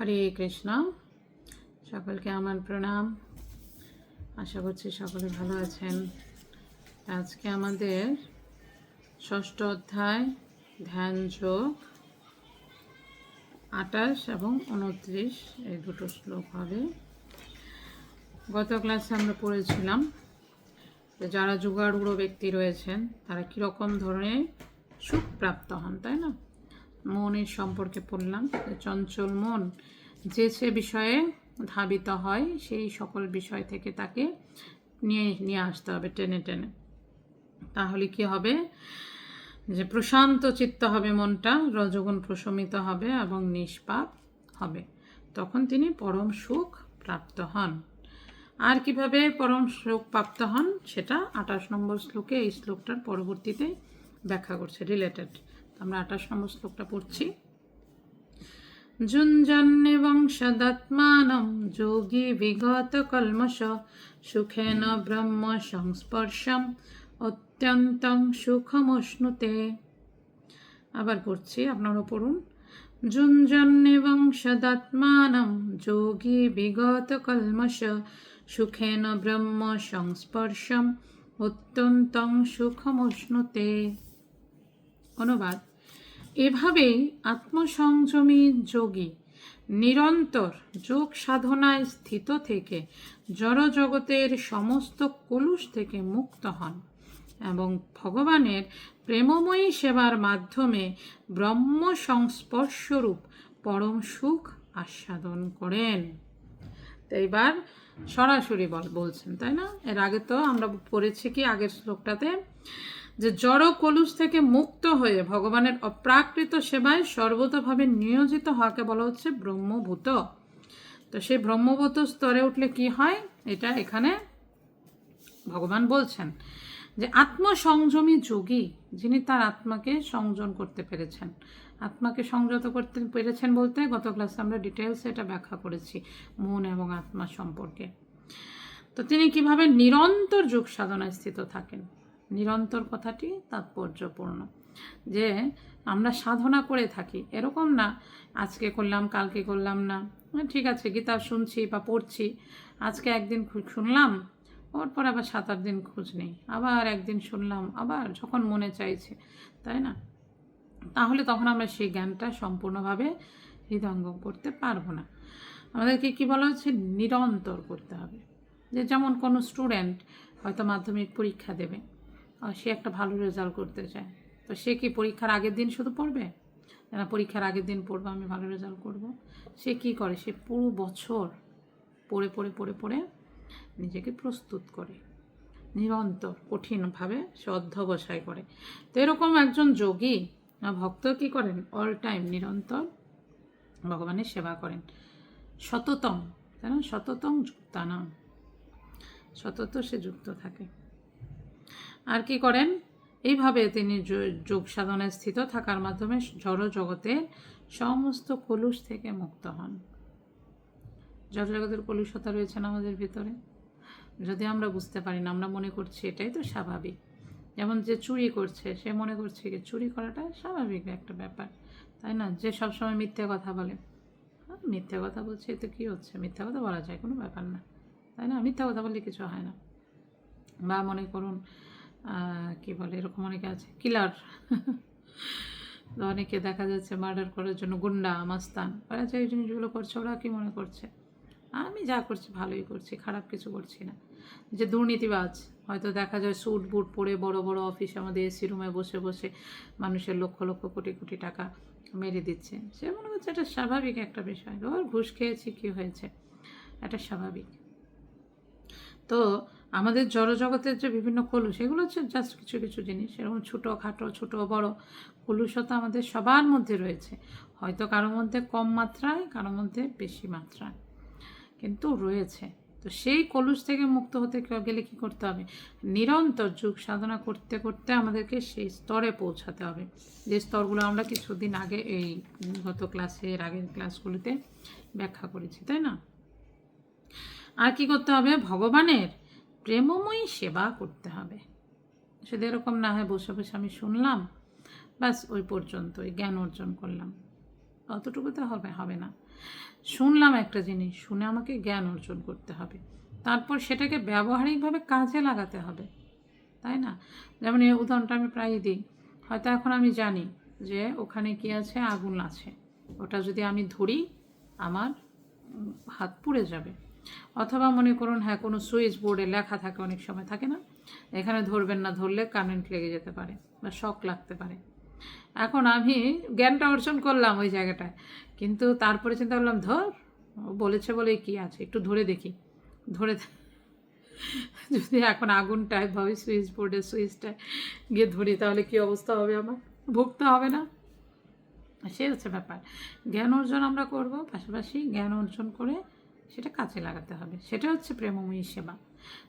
হরে কৃষ্ণ। সকলকে আমার প্রণাম। আশা করছি সকলে ভালো আছেন। আজকে আমাদের ষষ্ঠ অধ্যায়, ধ্যান যোগ, আঠাশ এবং উনত্রিশ, এই দুটো শ্লোক হবে। গত ক্লাসে আমরা পড়েছিলাম যে যারা যুগাড়ুড়ো ব্যক্তি রয়েছেন, তারা কীরকম ধরনের সুখ প্রাপ্ত হন, তাই না? মনের সম্পর্কে পড়লাম। চঞ্চল মন যে সে বিষয়ে ধাবিত হয়, সেই সকল বিষয় থেকে তাকে নিয়ে নিয়ে আসতে হবে টেনে টেনে। তাহলে কি হবে? যে প্রশান্ত চিত্ত হবে মনটা, রজগুণ প্রশমিত হবে এবং নিষ্পাপ হবে। তখন তিনি পরম সুখ প্রাপ্ত হন। আর কীভাবে পরম সুখ প্রাপ্ত হন? সেটা আঠাশ নম্বর শ্লোকে এই শ্লোকটার পরবর্তীতে ব্যাখ্যা করছে রিলেটেড আমরা আঠাশ নম্বর শ্লোকটা পড়ছি। যুঞ্জন্যেবং সদাত্মানম যোগী বিগত কলমশ, সুখেন ব্রহ্ম সংস্পর্শম, অত্যন্তং সুখমশ্নুতে। আবার পড়ছি আপনারা পড়ুন। যুঞ্জন্যেবং সদাত্মানম যোগী বিগত কলমশ, সুখেন ব্রহ্ম সংস্পর্শম, অত্যন্তং সুখমশ্নুতে। অনুবাদ। এভাবেই আত্মসংযমী যোগী নিরন্তর যোগ সাধনায় স্থিত থেকে জড়জগতের সমস্ত কলুষ থেকে মুক্ত হন এবং ভগবানের প্রেমময়ী সেবার মাধ্যমে ব্রহ্ম সংস্পর্শরূপ পরম সুখ আস্বাদন করেন। এইবার সরাসরি বল বলছেন, তাই না? এর আগে তো আমরা পড়েছি কি আগের শ্লোকটাতে? যে জড় কলুষ থেকে মুক্ত হয়ে ভগবানের অপ্রাকৃত সেবায় সর্বতভাবে নিয়োজিত হওয়াকে বলা হচ্ছে ব্রহ্মভূত। তো সেই ব্রহ্মভূত স্তরে উঠলে কি হয়? এটা এখানে ভগবান বলছেন যে আত্মসংযমী যোগী, যিনি তার আত্মাকে সংযম করতে পেরেছেন। আত্মাকে সংযত করতে পেরেছেন বলতে গত ক্লাসে আমরা ডিটেলসে এটা ব্যাখ্যা করেছি মন এবং আত্মা সম্পর্কে। তো তিনি কীভাবে নিরন্তর যোগ সাধনায় স্থিত থাকেন? নিরন্তর কথাটি তাৎপর্যপূর্ণ। যে আমরা সাধনা করে থাকি, এরকম না, আজকে করলাম, কালকে করলাম না। ঠিক আছে, গীতা শুনছি বা পড়ছি, আজকে একদিন শুনলাম ওর পর আবার সাত আট দিন খোঁজ নেই, আবার একদিন শুনলাম, আবার যখন মনে চাইছে, তাই না? তাহলে তখন আমরা সেই জ্ঞানটা সম্পূর্ণভাবে হৃদয়ঙ্গম করতে পারব না। আমাদেরকে কি বলা হচ্ছে? নিরন্তর করতে হবে। যে যেমন কোনো স্টুডেন্ট হয়তো মাধ্যমিক পরীক্ষা দেবে সে একটা ভালো রেজাল্ট করতে চায়। তো সে কি পরীক্ষার আগের দিন শুধু পড়বে? না, পরীক্ষার আগের দিন পড়ব, আমি ভালো রেজাল্ট করব। সে কি করে? সে পুরো বছর পড়ে পড়ে পড়ে পড়ে নিজেকে প্রস্তুত করে। নিরন্তর, কঠিনভাবে সে অধ্যবসায় করে। তো এরকম একজন যোগী ভক্ত কি করেন? অল টাইম নিরন্তর ভগবানের সেবা করেন। সততম, তাই না? সততম যুক্তানাম সতত সে যুক্ত থাকে। আর কি করেন? এইভাবে তিনি যোগ সাধনায় স্থিত থাকার মাধ্যমে জড় জগতের সমস্ত কলুষ থেকে মুক্ত হন। জড় জগতের কলুষতা রয়েছেন আমাদের ভিতরে? যদি আমরা বুঝতে পারি না আমরা মনে করছি এটাই তো স্বাভাবিক। যেমন যে চুরি করছে সে মনে করছে কি চুরি করাটা স্বাভাবিক একটা ব্যাপার তাই না? যে সবসময় মিথ্যে কথা বলে। হ্যাঁ, মিথ্যে কথা বলছে এতে কী হচ্ছে? মিথ্যা কথা বলা যায় কোনো ব্যাপার না। তাই না? মিথ্যা কথা বললে কিছু হয় না। বা মনে করুন কি বলে, এরকম অনেকে আছে, কিলার। অনেকে দেখা যাচ্ছে মার্ডার করার জন্য গুন্ডা, মাস্তান। ওরা যে জিনিসগুলো করছে, ওরা কি মনে করছে? আমি যা করছি, ভালোই করছি, খারাপ কিছু করছি না। যে দুর্নীতিবাজ, হয়তো দেখা যায় স্যুট বুট পরে বড় বড় অফিসে আমাদের এসি রুমে বসে বসে মানুষের লক্ষ লক্ষ কোটি কোটি টাকা মেরে দিচ্ছে। সে মনে হচ্ছে এটা স্বাভাবিক একটা বিষয়। ঘুষ খেয়েছি, কী হয়েছে? এটা স্বাভাবিক। তো আমাদের জড়জগতের যে বিভিন্ন কলুষ এগুলো হচ্ছে জাস্ট কিছু কিছু জিনিস। এরকম ছোটো, খাটো, ছোটো, বড় কলুষতা আমাদের সবার মধ্যে রয়েছে। হয়তো কারোর মধ্যে কম মাত্রায় কারোর মধ্যে বেশি মাত্রায়। কিন্তু রয়েছে। তো সেই কলুষ থেকে মুক্ত হতে গেলে কী করতে হবে? নিরন্তর যুগ সাধনা করতে করতে আমাদেরকে সেই স্তরে পৌঁছাতে হবে। যে স্তরগুলো আমরা কিছুদিন আগে এই গত ক্লাসের আগের ক্লাসগুলিতে ব্যাখ্যা করেছি, তাই না? আর কি করতে হবে? ভগবানের প্রেমময়ী সেবা করতে হবে। শুধু এরকম না হয় বসে বসে আমি শুনলাম, ব্যাস ওই পর্যন্ত ওই জ্ঞান অর্জন করলাম। অতটুকু তো হবে হবে না। শুনলাম একটা জিনিস, শুনে আমাকে জ্ঞান অর্জন করতে হবে। তারপর সেটাকে ব্যবহারিকভাবে কাজে লাগাতে হবে, তাই না? যেমন এই উদাহরণটা আমি প্রায়ই দিই। হয়তো এখন আমি জানি যে ওখানে কি আছে, আগুন আছে। ওটা যদি আমি ধরি, আমার হাত পুড়ে যাবে। অথবা মনে করুন হ্যাঁ কোনো সুইচ বোর্ডে লেখা থাকে, অনেক সময় থাকে না, এখানে ধরবেন না, ধরলে কারেন্ট লেগে যেতে পারে বা শক লাগতে পারে। এখন আমি জ্ঞানটা অর্জন করলাম ওই জায়গাটায়, কিন্তু তারপরে চিন্তা করলাম, ধর বলেছে বলে কি আছে, একটু ধরে দেখি, ধরে যদি এখন আগুনটায় বা ওই সুইচ বোর্ডের সুইচটায় গিয়ে ধরি, তাহলে কি অবস্থা হবে আমার? ভুগতে হবে না? সে হচ্ছে ব্যাপার। জ্ঞান অর্জন আমরা করব, পাশাপাশি জ্ঞান অর্জন করে সেটা কাজে লাগাতে হবে। সেটা হচ্ছে প্রেমময়ী সেবা।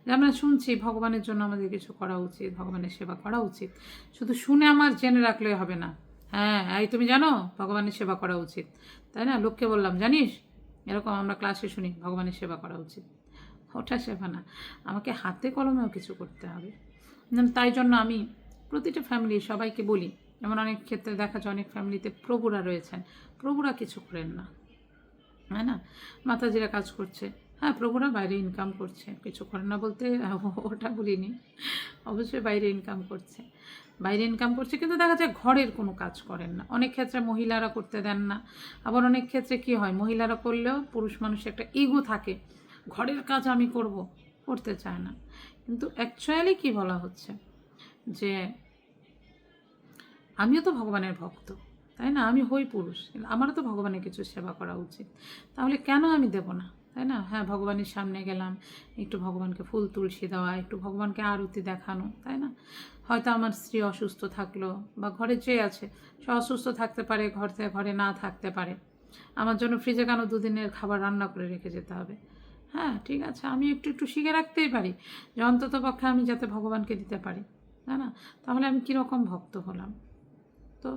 যে আমরা শুনছি, ভগবানের জন্য আমাদের কিছু করা উচিত, ভগবানের সেবা করা উচিত। শুধু শুনে আমার জেনে রাখলে হবে না। হ্যাঁ এই তুমি জানো, ভগবানের সেবা করা উচিত। তাই না? লোককে বললাম, জানিস? এরকম আমরা ক্লাসে শুনি, ভগবানের সেবা করা উচিত। ওটা সেবা না। আমাকে হাতে কলমেও কিছু করতে হবে। তাই জন্য আমি প্রতিটা ফ্যামিলি সবাইকে বলি যেমন অনেক ক্ষেত্রে দেখা যায়, অনেক ফ্যামিলিতে প্রভুরা রয়েছেন। প্রভুরা কিছু করেন না। হ্যাঁ না? মাতাজিরা কাজ করছে। হ্যাঁ প্রভুরা বাইরে ইনকাম করছে। কিছু করে না বলতে ওটা বলিনি। অবশ্যই বাইরে ইনকাম করছে। বাইরে ইনকাম করছে কিন্তু দেখা যায় ঘরের কোনো কাজ করেন না। অনেক ক্ষেত্রে মহিলারা করতে দেন না। আবার অনেক ক্ষেত্রে কি হয়? মহিলারা করলেও পুরুষ মানুষের একটা ইগো থাকে। ঘরের কাজ আমি করব, করতে চায় না। কিন্তু অ্যাকচুয়ালি কি বলা হচ্ছে? যে আমিও তো ভগবানের ভক্ত। তাই না? আমি হই পুরুষ। আমারও তো ভগবানের কিছু সেবা করা উচিত। তাহলে কেন আমি দেব না? তাই না? হ্যাঁ ভগবানের সামনে গেলাম, একটু ভগবানকে ফুল তুলসী দেওয়া, একটু ভগবানকে আরতি দেখানো, তাই না? হয়তো আমার স্ত্রী অসুস্থ থাকল বা ঘরে যে আছে, সে অসুস্থ থাকতে পারে ঘর ঘরে না থাকতে পারে। আমার জন্য ফ্রিজে কেন দুদিনের খাবার রান্না করে রেখে যেতে হবে? হ্যাঁ ঠিক আছে, আমি একটু একটু শিখে রাখতেই পারি যে অন্তত পক্ষে আমি যাতে ভগবানকে দিতে পারি, তাই না? তাহলে আমি কীরকম ভক্ত হলাম? তো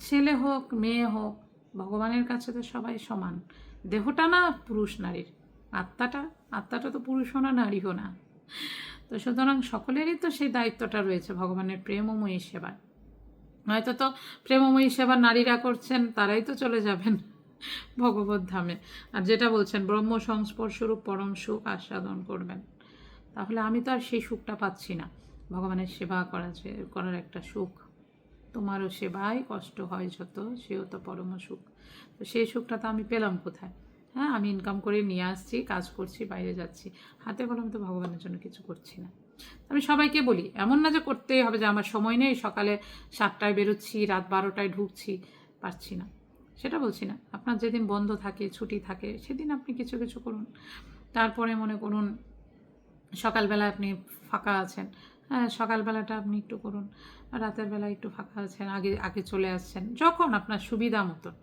ছেলে হোক, মেয়ে হোক, ভগবানের কাছে তো সবাই সমান। দেহটা না পুরুষ নারীর। আত্মাটা আত্মাটা তো পুরুষও না নারীও না। তো সুতরাং সকলেরই তো সেই দায়িত্বটা রয়েছে ভগবানের প্রেমময়ী সেবায় হয়তো তো প্রেমময়ী সেবা নারীরা করছেন, তারাই তো চলে যাবেন ভগবত ধামে। আর যেটা বলছেন, ব্রহ্ম সংস্পর্শরূপ পরম সুখ আস্বাদন করবেন। তাহলে আমি তো আর সেই সুখটা পাচ্ছি না। ভগবানের সেবা করা করার একটা সুখ। তোমারও সেবায় কষ্ট হয় যত, সেও তো পরম সুখ। তো সেই সুখটা তো আমি পেলাম কোথায়? হ্যাঁ আমি ইনকাম করে নিয়ে আসছি, কাজ করছি, বাইরে যাচ্ছি। হাতে কলমে তো ভগবানের জন্য কিছু করছি না। আমি সবাইকে বলি, এমন না যে করতেই হবে যে আমার সময় নেই, সকালে সাতটায় বেরোচ্ছি, রাত বারোটায় ঢুকছি, পারছি না। সেটা বলছি না। আপনার যেদিন বন্ধ থাকে, ছুটি থাকে, সেদিন আপনি কিছু কিছু করুন। তারপরে মনে করুন সকালবেলা আপনি ফাঁকা আছেন সকালবেলাটা আপনি একটু করুন। রাতের বেলা একটু ফাঁকা আছেন, আগে আগে চলে আসছেন। যখন আপনার সুবিধা মতন,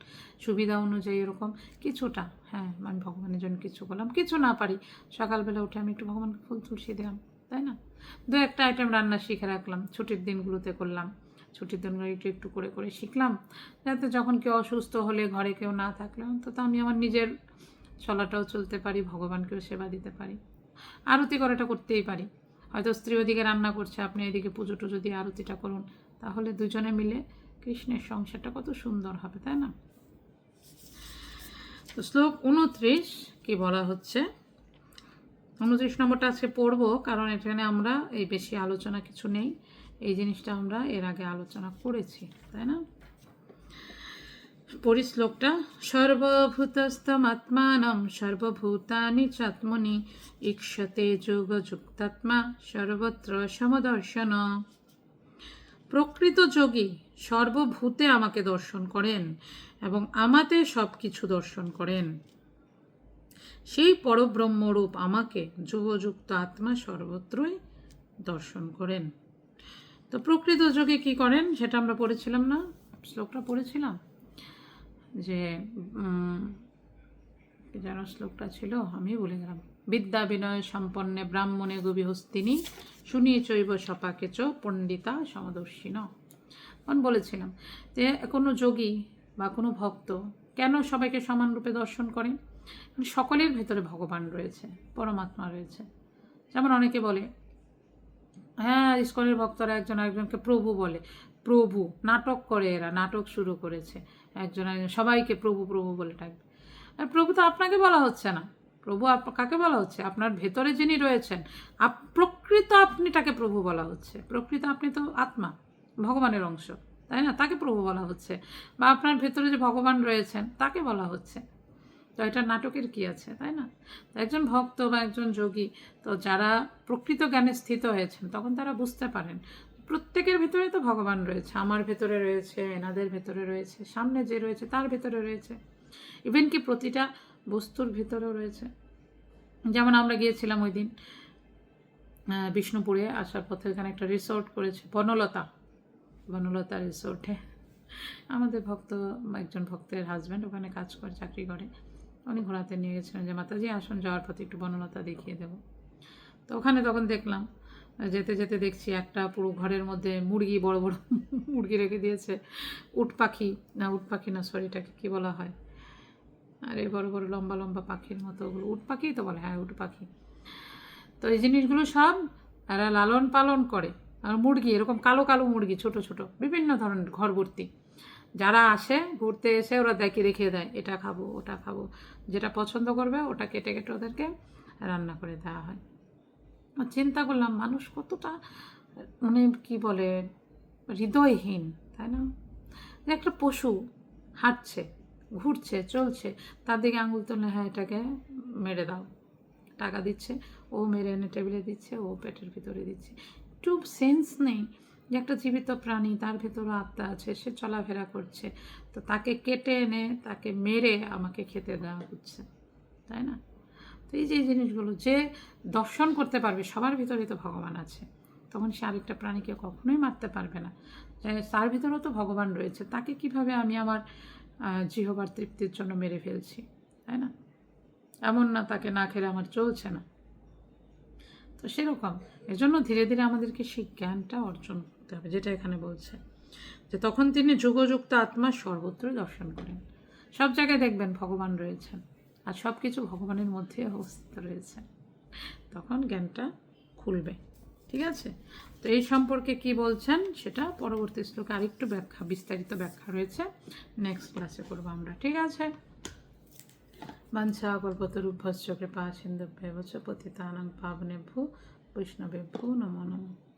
সুবিধা অনুযায়ী এরকম কিছুটা হ্যাঁ আমি ভগবানের জন্য কিছু করলাম, কিছু না পারি, সকালবেলা উঠে আমি একটু ভগবানকে ফুল তুলসী দিলাম, তাই না? দু একটা আইটেম রান্না শিখে রাখলাম, ছুটির দিনগুলোতে করলাম, ছুটির দিনগুলো একটু একটু করে করে শিখলাম। যাতে যখন কেউ অসুস্থ হলে ঘরে কেউ না থাকলে অন্তত আমি আমার নিজের চলাটাও চলতে পারি, ভগবানকেও সেবা দিতে পারি। আরতি করাটা করতেই পারি। হয়তো স্ত্রী ওদিকে রান্না করছে, আপনি এদিকে পুজো টুজো দিয়ে আরতিটা করুন। তাহলে দুজনে মিলে কৃষ্ণের সংসারটা কত সুন্দর হবে, তাই না? তো শ্লোক উনত্রিশ, কি বলা হচ্ছে? উনত্রিশ নম্বরটা আজকে পড়ব, কারণ এখানে আমরা এই বেশি আলোচনা কিছু নেই। এই জিনিসটা আমরা এর আগে আলোচনা করেছি, তাই না? পড়ি শ্লোকটা সর্বভূতস্থমাত্মানম, সর্বভূতানি চাত্মনি ঈক্ষতে যোগযুক্তাত্মা, সর্বত্র সমদর্শন। প্রকৃত যোগী সর্বভূতে আমাকে দর্শন করেন এবং আমাতে সব কিছু দর্শন করেন। সেই পরব্রহ্মরূপ আমাকে যোগযুক্ত আত্মা সর্বত্রই দর্শন করেন। তো প্রকৃত যোগে কি করেন সেটা আমরা পড়েছিলাম না? শ্লোকটা পড়েছিলাম? যে যেন শ্লোকটা ছিল, আমি বলে গেলাম। বিদ্যা বিনয় সম্পন্নে ব্রাহ্মণে গভীহস্তিনী শুনিয়ে চৈব সপাকে চ পণ্ডিতা সমদর্শিন। তখন বলেছিলাম যে, কোনো যোগী বা কোনো ভক্ত কেন সবাইকে সমান রূপে দর্শন করেন? সকলের ভেতরে ভগবান রয়েছে, পরমাত্মা রয়েছে। যেমন অনেকে বলে হ্যাঁ ইস্কনের ভক্তরা একজন একজনকে প্রভু বলে। প্রভু, নাটক করে এরা, নাটক শুরু করেছে। একজন একজন সবাইকে প্রভু প্রভু বলে ডাকবে। আর প্রভু তো আপনাকে বলা হচ্ছে না। প্রভু কাকে বলা হচ্ছে? আপনার ভেতরে যিনি রয়েছেন, আপ- প্রকৃত আপনি তাকে প্রভু বলা হচ্ছে। প্রকৃত আপনি তো আত্মা, ভগবানের অংশ, তাই না? তাকে প্রভু বলা হচ্ছে। বা আপনার ভেতরে যে ভগবান রয়েছেন, তাকে বলা হচ্ছে। তো এটা নাটকের কি আছে, তাই না? একজন ভক্ত বা একজন যোগী, তো যারা প্রকৃত জ্ঞানে স্থিত হয়েছেন, তখন তারা বুঝতে পারেন, প্রত্যেকের ভেতরে তো ভগবান রয়েছে, আমার ভেতরে রয়েছে, এনাদের ভেতরে রয়েছে, সামনে যে রয়েছে তার ভেতরে রয়েছে। ইভেন কি প্রতিটা বস্তুর ভেতরেও রয়েছে। যেমন আমরা গিয়েছিলাম ওই দিন বিষ্ণুপুরে আসার পথে এখানে একটা রিসোর্ট করেছে, বনলতা। বনলতা রিসোর্টে আমাদের ভক্ত, একজন ভক্তের হাজব্যান্ড ওখানে কাজ করে, চাকরি করে। উনি ঘোরাতে নিয়ে গেছিলেন যে, মাতাজি, আসুন, যাওয়ার পথে একটু বনলতা দেখিয়ে দেবো। তো ওখানে তখন দেখলাম, যেতে যেতে দেখছি একটা পুরো ঘরের মধ্যে মুরগি, বড় বড় মুরগি রেখে দিয়েছে। উট পাখি, না, উট পাখি না সরি এটাকে কী বলা হয়? আরে বড় বড় লম্বা লম্বা পাখির মতো ওগুলো। উট পাখিই তো বলে হ্যাঁ উট পাখি। তো এই জিনিসগুলো সব এরা লালন পালন করে। আর মুরগি, এরকম কালো কালো মুরগি, ছোট ছোট, বিভিন্ন ধরনের ঘর ভর্তি যারা আসে, ঘুরতে এসে ওরা দেখে রেখে দেয়, এটা খাব, ওটা খাব। যেটা পছন্দ করবে, ওটা কেটে কেটে ওদেরকে রান্না করে দেওয়া হয়। চিন্তা করলাম, মানুষ কতটা মানে কি বলে, হৃদয়হীন, তাই না? একটা পশু হাঁটছে, ঘুরছে, চলছে, তার দিকে আঙুল তুললে হ্যাঁ এটাকে মেরে দাও। টাকা দিচ্ছে, ও মেরে এনে টেবিলে দিচ্ছে, ও পেটের ভিতরে দিচ্ছে। একটু সেন্স নেই যে একটা জীবিত প্রাণী, তার ভেতরে আত্মা আছে, সে চলাফেরা করছে। তো তাকে কেটে এনে, তাকে মেরে আমাকে খেতে দেওয়া হচ্ছে, তাই না? তো এই যে জিনিসগুলো, যে দর্শন করতে পারবে, সবার ভিতরে তো ভগবান আছে। তখন সে আরেকটা প্রাণীকে কখনোই মারতে পারবে না। তার ভিতরেও তো ভগবান রয়েছে। তাকে কীভাবে আমি আমার জিহবার তৃপ্তির জন্য মেরে ফেলছি, তাই না? এমন না তাকে না খেলে আমার চলছে না। তো সেরকম। এজন্য ধীরে ধীরে আমাদেরকে সেই জ্ঞানটা অর্জন করতে হবে, যেটা এখানে বলছে। যে তখন তিনি যুগযুক্ত আত্মা সর্বত্র দর্শন করেন। সব জায়গায় দেখবেন ভগবান রয়েছেন আর সব কিছু ভগবানের মধ্যে অবস্থিত রয়েছে। তখন জ্ঞানটা খুলবে, ঠিক আছে? তো এই সম্পর্কে কি বলছেন সেটা পরবর্তী শ্লোকে আরেকটু ব্যাখ্যা, বিস্তারিত ব্যাখ্যা রয়েছে। নেক্সট ক্লাসে করব আমরা, ঠিক আছে? বাঞ্ছা কল্পতরূপভস্য কৃপা সিন্ধুভ্যেব চ পতিতানাং পাবনেভ্যো বৈষ্ণবেভ্যো নমো নমঃ।